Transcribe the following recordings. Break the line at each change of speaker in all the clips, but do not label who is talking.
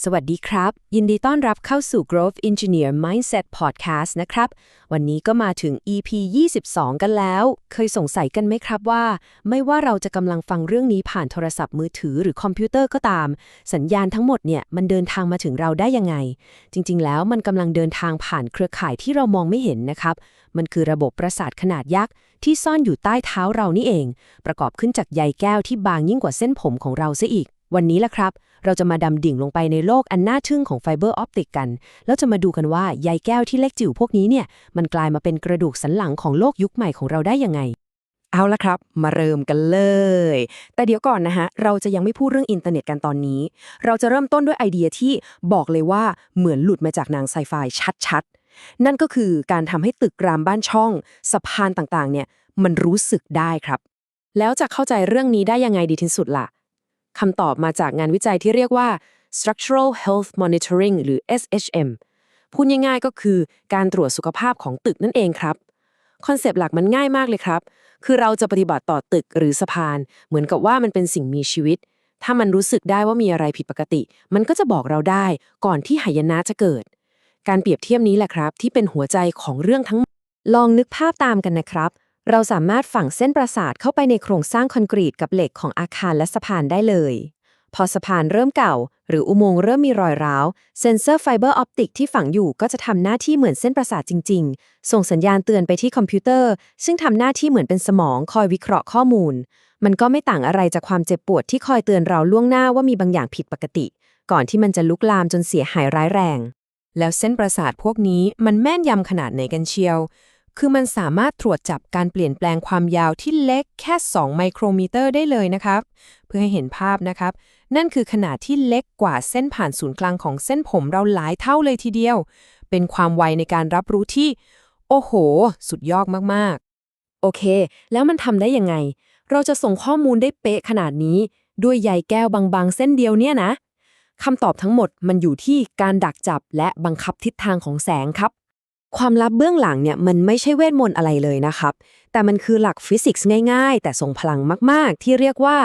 สวัสดีครับ ยินดีต้อนรับเข้าสู่ Growth Engineer Mindset Podcast นะครับ วันนี้ก็มาถึง EP 22 กันแล้ว เคยสงสัยกันไหมครับว่า ไม่ว่าเราจะกำลังฟังเรื่องนี้ผ่านโทรศัพท์มือถือหรือคอมพิวเตอร์ก็ตาม สัญญาณทั้งหมดเนี่ยมันเดินทางมาถึงเราได้ยังไง จริงๆ แล้วมันกำลังเดินทางผ่านเครือข่ายที่เรามองไม่เห็นนะครับ มันคือระบบประสาทขนาดยักษ์ที่ซ่อนอยู่ใต้เท้าเรานี่เอง ประกอบขึ้นจากใยแก้วที่บางยิ่งกว่าเส้นผมของเราซะอีก วันนี้ล่ะครับ เราจะมาดำดิ่งลงไปในโลกอันน่าทึ่งของไฟเบอร์ออปติกกัน แล้วจะมาดูกันว่าใยแก้วที่เล็กจิ๋วพวกนี้เนี่ย มันกลายมาเป็นกระดูกสันหลังของโลกยุคใหม่ของเราได้ยังไง
เอาละครับ มาเริ่มกันเลย แต่เดี๋ยวก่อนนะฮะ เราจะยังไม่พูดเรื่องอินเทอร์เน็ตกันตอนนี้ เราจะเริ่มต้นด้วยไอเดียที่บอกเลยว่าเหมือนหลุดมาจากนังไซไฟชัดๆ นั่นก็คือการทำให้ตึกรามบ้านช่อง สะพานต่างๆ เนี่ย มันรู้สึกได้ครับ แล้วจะเข้าใจเรื่องนี้ได้ยังไงดีที่สุดล่ะ คำตอบมาจากงานวิจัยที่เรียกว่า structural health monitoring หรือ SHM พูดง่ายๆก็คือการตรวจสุขภาพของตึกนั่นเองครับ คอนเซปต์หลักมันง่ายมากเลยครับ คือเราจะปฏิบัติต่อตึกหรือสะพาน เหมือนกับว่ามันเป็นสิ่งมีชีวิต ถ้ามันรู้สึกได้ว่ามีอะไรผิดปกติ มันก็จะบอกเราได้ก่อนที่หายนะจะเกิด การเปรียบเทียบนี้แหละครับ ที่เป็นหัวใจของเรื่องทั้งหมด
ลองนึกภาพตามกันนะครับ เราสามารถฝังเส้นประสาทเข้าไปในโครงสร้างคอนกรีตกับเหล็กของอาคารและสะพานได้เลย พอสะพานเริ่มเก่า หรืออุโมงค์เริ่มมีรอยร้าว เซนเซอร์ไฟเบอร์ออปติกที่ฝังอยู่ก็จะทำหน้าที่เหมือนเส้นประสาทจริง ๆ ส่งสัญญาณเตือนไปที่คอมพิวเตอร์ ซึ่งทำหน้าที่เหมือนเป็นสมองคอยวิเคราะห์ข้อมูล มันก็ไม่ต่างอะไรจากความเจ็บปวดที่คอยเตือนเราล่วงหน้าว่ามีบางอย่างผิดปกติ ก่อนที่มันจะลุกลามจนเสียหายร้ายแรง
แล้วเส้นประสาทพวกนี้มันแม่นยำขนาดไหนกันเชียว คือมันสามารถตรวจจับการเปลี่ยนแปลงความยาวที่เล็กแค่ 2 ไมโครมิเตอร์ได้เลยนะครับ เพื่อให้เห็นภาพนะครับ นั่นคือขนาดที่เล็กกว่าเส้นผ่านศูนย์กลางของเส้นผมเราหลายเท่าเลยทีเดียว เป็นความไวในการรับรู้ที่ โอ้โห สุดยอดมากๆ
โอเค แล้วมันทำได้ยังไง เราจะส่งข้อมูลได้เป๊ะขนาดนี้ ด้วยใยแก้วบางๆ เส้นเดียวเนี่ยนะคำตอบทั้งหมดมันอยู่ที่การดักจับและบังคับทิศทางของแสงครับ ความลับเบื้องหลังเนี่ยมันไม่ใช่เวทมนต์อะไรเลยนะครับ แต่มันคือหลักฟิสิกส์ง่ายๆ แต่ทรงพลังมากๆ ที่เรียกว่า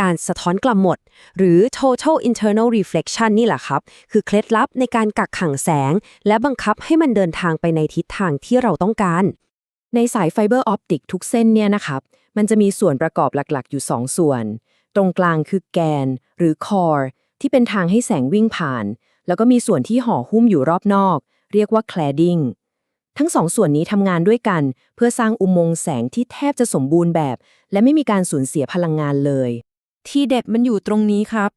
การสะท้อนกลับหมด หรือ total internal reflection นี่แหละครับ คือเคล็ดลับในการกักขังแสง และบังคับให้มันเดินทางไปในทิศทางที่เราต้องการ ในสายไฟเบอร์ออปติกทุกเส้นเนี่ยนะครับ มันจะมีส่วนประกอบหลักๆ อยู่ 2 ส่วน ตรงกลางคือแกน หรือ core ที่เป็นทางให้แสงวิ่งผ่าน แล้วก็มีส่วนที่ห่อหุ้มอยู่รอบนอก เรียกว่า cladding ทั้งสองส่วนนี้ทำงานด้วยกัน เพื่อสร้างอุโมงค์แสงที่แทบจะสมบูรณ์แบบ และไม่มีการสูญเสียพลังงานเลย
ที่เด็ดมันอยู่ตรงนี้ครับ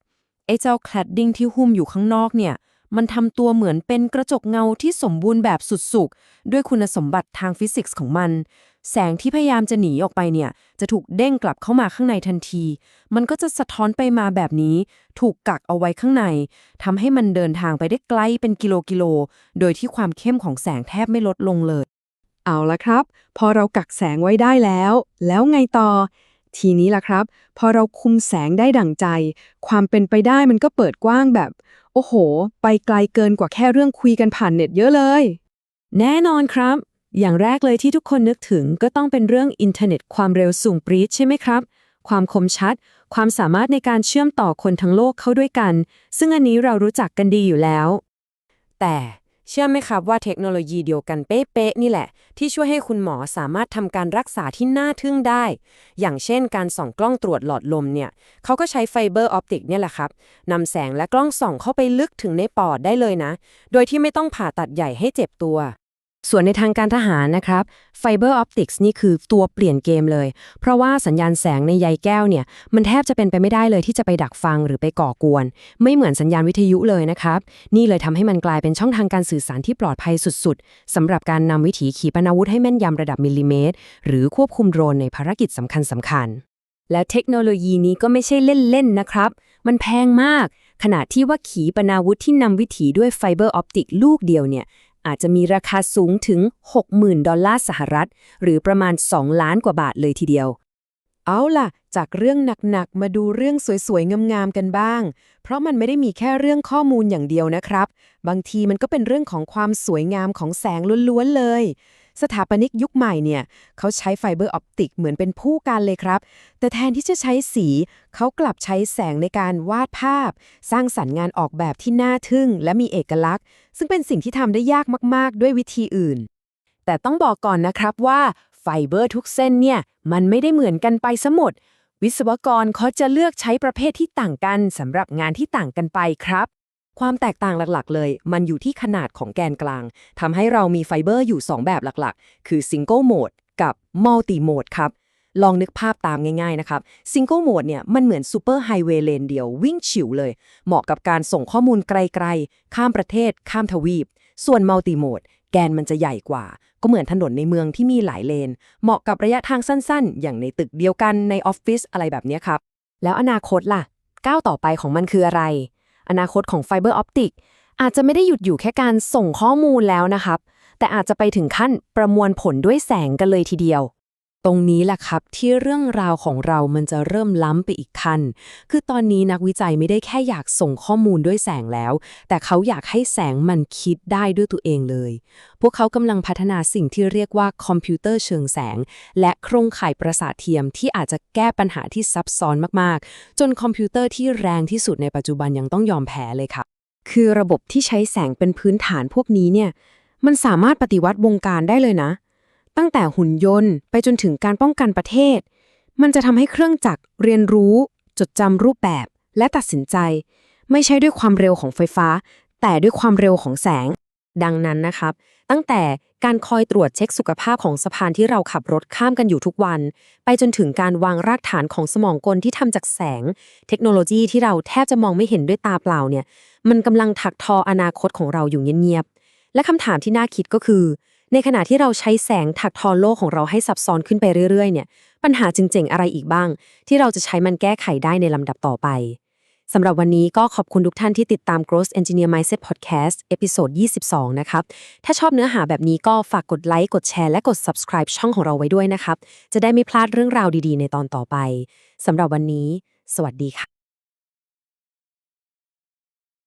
ไอ้เจ้าแคลดดิ้งที่หุ้มอยู่ข้างนอกเนี่ย มันทำตัวเหมือนเป็นกระจกเงาที่สมบูรณ์แบบสุดๆ ด้วยคุณสมบัติทางฟิสิกส์ของมัน แสงที่พยายามจะหนีออกไปเนี่ย จะถูกเด้งกลับเข้ามาข้างในทันที มันก็จะสะท้อนไปมาแบบนี้ ถูกกักเอาไว้ข้างในทำให้มันเดินทางไปได้ไกลเป็นกิโลกิโล โดยที่ความเข้มของแสงแทบไม่ลดลงเลย
เอาละครับ พอเรากักแสงไว้ได้แล้ว แล้วไงต่อ ทีนี้ล่ะครับ พอเราคุมแสงได้ดั่งใจ ความเป็นไปได้มันก็เปิดกว้างแบบ โอ้โห ไปไกลเกินกว่าแค่เรื่องคุยกันผ่านเน็ตเยอะเลย
แน่นอนครับ อย่างแรกเลยที่ทุกคนนึกถึงก็ต้องเป็นเรื่องอินเทอร์เน็ตความเร็วสูงปรี๊ดใช่ไหมครับ ความคมชัด ความสามารถในการเชื่อมต่อคนทั้งโลกเข้าด้วยกัน ซึ่งอันนี้เรารู้จักกันดีอยู่แล้ว
แต่ เชื่อไหมครับว่าเทคโนโลยีเดียวกันเป๊ะๆนี่แหละ ที่ช่วยให้คุณหมอสามารถทำการรักษาที่น่าทึ่งได้ อย่างเช่นการส่องกล้องตรวจหลอดลมเนี่ยเขาก็ใช้ไฟเบอร์ออปติกเนี่ยแหละครับนำแสงและกล้องส่องเข้าไปลึกถึงในปอดได้เลยนะ โดยที่ไม่ต้องผ่าตัดใหญ่ให้เจ็บตัว
ส่วนในทางการทหารนะครับไฟเบอร์ออปติกส์นี่คือตัวเปลี่ยนเกมเลย เพราะว่าสัญญาณแสงในใยแก้วเนี่ย มันแทบจะเป็นไปไม่ได้เลยที่จะไปดักฟังหรือไปก่อกวน ไม่เหมือนสัญญาณวิทยุเลยนะครับ นี่เลยทำให้มันกลายเป็นช่องทางการสื่อสารที่ปลอดภัยสุดๆสำหรับการนำวิถีขีปนาวุธให้แม่นยำระดับมิลลิเมตร หรือควบคุมโดรนในภารกิจสำคัญสำคัญๆและเทคโนโลยีนี้ก็ไม่ใช่เล่นๆนะครับ มันแพงมากขณะที่ว่าขีปนาวุธที่นำวิถีด้วยไฟเบอร์ออปติกลูกเดียวเนี่ย อาจจะมีราคาสูงถึง 60,000 ดอลลาร์สหรัฐ หรือประมาณ 2 ล้านกว่าบาทเลยทีเดียว
เอาล่ะ จากเรื่องหนักๆ มาดูเรื่องสวยๆ งามๆ กันบ้าง เพราะมันไม่ได้มีแค่เรื่องข้อมูลอย่างเดียวนะครับ บางทีมันก็เป็นเรื่องของความสวยงามของแสงล้วนๆเลย สถาปนิกยุคใหม่เนี่ยเขาใช้ไฟเบอร์ออปติกเหมือนเป็นผู้กันเลยครับ แต่แทนที่จะใช้สี เขากลับใช้แสงในการวาดภาพ สร้างสรรค์งานออกแบบที่น่าทึ่ง และมีเอกลักษณ์ ซึ่งเป็นสิ่งที่ทำได้ยากมาก ๆ ด้วยวิธีอื่น แต่ต้องบอกก่อนนะครับว่าไฟเบอร์ทุกเส้นเนี่ยมันไม่ได้เหมือนกันไปซะหมด วิศวกรเขาจะเลือกใช้ประเภทที่ต่างกันสำหรับงานที่ต่างกันไปครับ ความแตกต่างหลักๆ เลย มันอยู่ที่ขนาดของแกนกลาง ทำให้เรามีไฟเบอร์อยู่ 2 แบบหลักๆ คือ Single Mode กับ Multi Mode ครับ ลองนึกภาพตามง่ายๆ นะครับ Single Mode เนี่ย มันเหมือน Super Highway เลนเดียววิ่งฉิวเลย เหมาะกับการส่งข้อมูลไกลๆ ข้ามประเทศ ข้ามทวีป ส่วน Multi Mode แกนมันจะใหญ่กว่า ก็เหมือนถนนในเมืองที่มีหลายเลน เหมาะกับระยะทางสั้นๆ อย่างในตึกเดียวกันในออฟฟิศอะไรแบบนี้ครับ แล้วอนาคตล่ะ ก้าวต่อไปของมันคืออะไร อนาคตของไฟเบอร์ออปติกอาจจะไม่ได้หยุดอยู่แค่การส่งข้อมูลแล้วนะครับ แต่อาจจะไปถึงขั้นประมวลผลด้วยแสงกันเลยทีเดียว ตรงนี้แหละครับที่เรื่องราวของเรามันจะเริ่มล้ำไปอีกขั้น คือตอนนี้นักวิจัยไม่ได้แค่อยากส่งข้อมูลด้วยแสงแล้ว แต่เขาอยากให้แสงมันคิดได้ด้วยตัวเองเลย พวกเขากำลังพัฒนาสิ่งที่เรียกว่าคอมพิวเตอร์เชิงแสง และโครงข่ายประสาทเทียมที่อาจจะแก้ปัญหาที่ซับซ้อนมากๆ จนคอมพิวเตอร์ที่แรงที่สุดในปัจจุบันยังต้องยอมแพ้เลยค่ะ คือระบบที่ใช้แสงเป็นพื้นฐานพวกนี้เนี่ย มันสามารถปฏิวัติวงการได้เลยนะ ตั้งแต่หุ่นยนต์ไปจนถึงการป้องกันประเทศ มันจะทำให้เครื่องจักรเรียนรู้ จดจำรูปแบบและตัดสินใจ ไม่ใช่ด้วยความเร็วของไฟฟ้า แต่ด้วยความเร็วของแสง ดังนั้นนะครับ ตั้งแต่การคอยตรวจเช็คสุขภาพของสะพานที่เราขับรถข้ามกันอยู่ทุกวัน ไปจนถึงการวางรากฐานของสมองกลที่ทำจากแสง เทคโนโลยีที่เราแทบจะมองไม่เห็นด้วยตาเปล่าเนี่ย มันกำลังถักทออนาคตของเราอยู่เงียบๆและคำถามที่น่าคิดก็คือ ในขณะที่เราใช้แสงถักทอโลกของเราให้ซับซ้อนขึ้นไปเรื่อยๆ เนี่ย ปัญหาจริงๆอะไรอีกบ้าง ที่เราจะใช้มันแก้ไขได้ในลำดับต่อไปสำหรับวันนี้ก็ขอบคุณทุกท่านที่ติดตาม Growth Engineer Mindset Podcast เอพิโซด22 นะครับ ถ้าชอบเนื้อหาแบบนี้ก็ฝากกดไลค์ กดแชร์ และกด subscribe ช่องของเราไว้ด้วยนะครับ จะได้ไม่พลาดเรื่องราวดีๆ ในตอนต่อไปสำหรับวันนี้ สวัสดีค่ะ